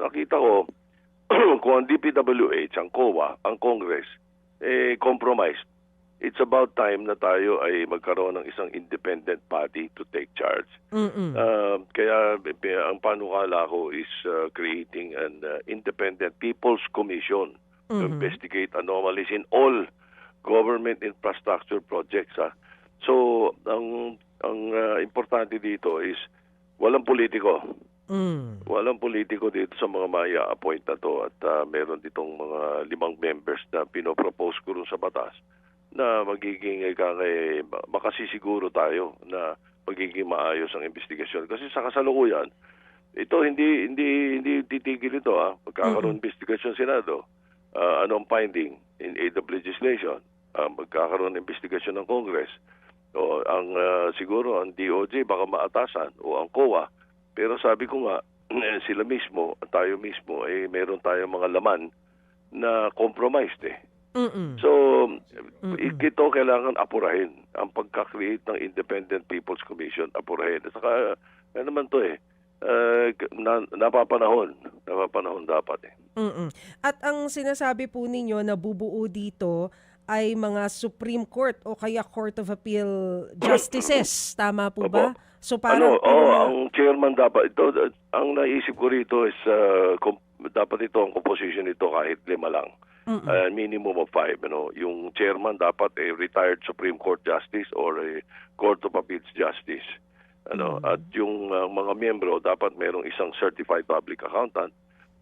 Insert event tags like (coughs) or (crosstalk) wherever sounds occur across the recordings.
nakita ko (clears throat) kung ang DPWH, ang COA, ang Congress, eh, compromised. It's about time na tayo ay magkaroon ng isang independent body to take charge. Mm-mm. Uh, kaya eh, ang panukala ko is uh, creating an uh, independent People's Commission to Mhm. investigate anomalies in all government infrastructure projects. Ha. So, ang ang uh, importante dito is walang politiko. Mm. Walang politiko dito sa mga maya appoint na to at uh, meron ditong mga limang members na pinopropose ko rin sa batas na magiging eh, kaya makasisiguro tayo na magiging maayos ang investigasyon. Kasi sa kasalukuyan ito hindi hindi hindi titigil ito ah. Magkakaroon investigasyon senado Ah, anong finding? In aid of legislation. Ah, magkakaroon ng investigasyon ng Congress. O ang ah, siguro ang DOJ baka maatasan o ang COA pero sabi ko nga, sila mismo, tayo mismo, eh, meron tayong mga laman na compromised eh. Mm-mm. So, Mm-mm. ito kailangan apurahin. Ang pagka-create ng Independent People's Commission, apurahin. At saka, ano naman to eh, uh, na, napapanahon. Napapanahon dapat eh. Mm-mm. At ang sinasabi po ninyo na bubuo dito ay mga Supreme Court o kaya Court of Appeal Justices. (coughs) Tama po ba? So parang ano, oh, mga- ang chairman dapat, ito, ang naisip ko rito is, uh, dapat ito, ang composition nito kahit lima lang. Mm-mm. uh, minimum of five. You know, yung chairman dapat a retired Supreme Court Justice or a Court of Appeals Justice. Ano, Mm. at yung uh, mga miyembro dapat merong isang certified public accountant,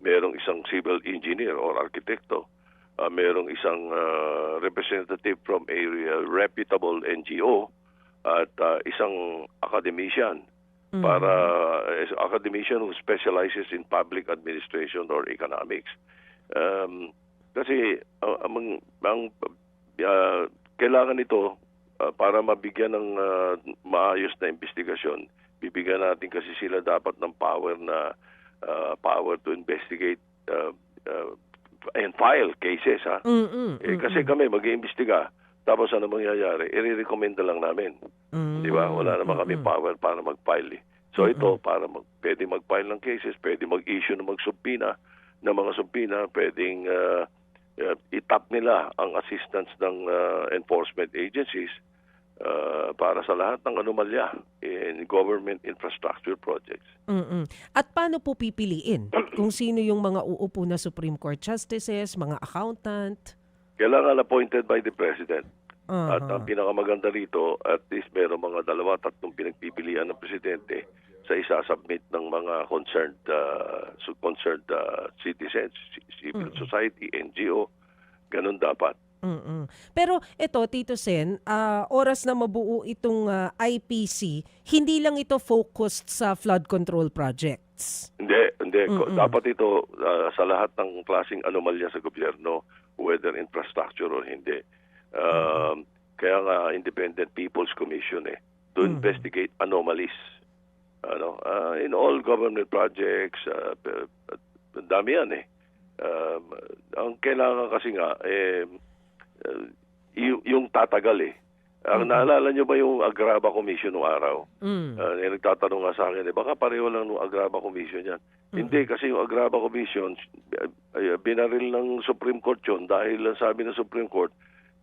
merong isang civil engineer or arkitekto, uh, merong isang uh, representative from a uh, reputable NGO at uh, isang academician Mm. para as academician who specializes in public administration or economics. Um, kasi uh, ang, ang uh, kailangan ito uh, para mabigyan ng uh, maayos na investigasyon. Bibigyan natin kasi sila dapat ng power na uh, power to investigate uh, uh, and file cases ha. Mm-mm. Eh, kasi kami mag-iimbestiga tapos ano mangyayari? I-recommend lang namin. Mm-mm. Di ba? Wala naman kami Mm-mm. power para mag-file. eh. So ito, para mag, pwede mag-file ng cases, pwede mag-issue ng mag-subpoena, ng mga subpoena, pwedeng uh, uh, itap nila ang assistance ng uh, enforcement agencies uh, para sa lahat ng anomalya in government infrastructure projects. Mm-mm. At paano po pipiliin (clears throat) kung sino yung mga uupo na Supreme Court Justices, mga accountant? Kailangan appointed by the President. At Aha. ang pinakamaganda rito, at least meron mga dalawa, tatlong pinagpipilian ng Presidente sa isa-submit ng mga concerned uh, concerned uh, citizens, ci- civil society, NGO. Ganun dapat. Mm-mm. Pero ito, Tito Sen, ah, oras na mabuo itong ah, IPC, hindi lang ito focused sa flood control projects. Hindi, hindi. Mm-mm. Dapat ito uh, sa lahat ng klaseng anomalya sa gobyerno, whether infrastructure or hindi. Um, kaya nga Independent People's Commission eh, to Mm. investigate anomalies. Ano, uh, in all government projects, uh, dami yan eh. Um, ang kailangan kasi nga, eh, uh, yung tatagal eh. Ang Mhm. naalala nyo ba yung Agraba Commission noong araw? Mm. Uh, eh, nagtatanong nga sa akin, eh, baka pareho lang nung Agraba Commission yan. Hindi, kasi yung Agraba Commission, uh, uh, binaril ng Supreme Court yun dahil sabi ng Supreme Court,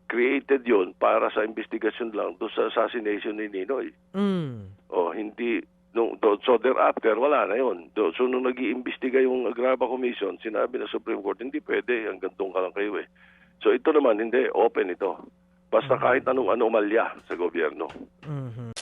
created yon para sa investigation lang do sa assassination ni Ninoy. Mm. O hindi, nung, do, so thereafter, wala na yun. Do, so nung nag iimbestiga yung Agraba Commission, sinabi ng Supreme Court, hindi pwede, hanggang doon ka lang kayo eh. So ito naman, hindi, open ito. Basta kahit anong anomalya sa gobyerno. Mhm.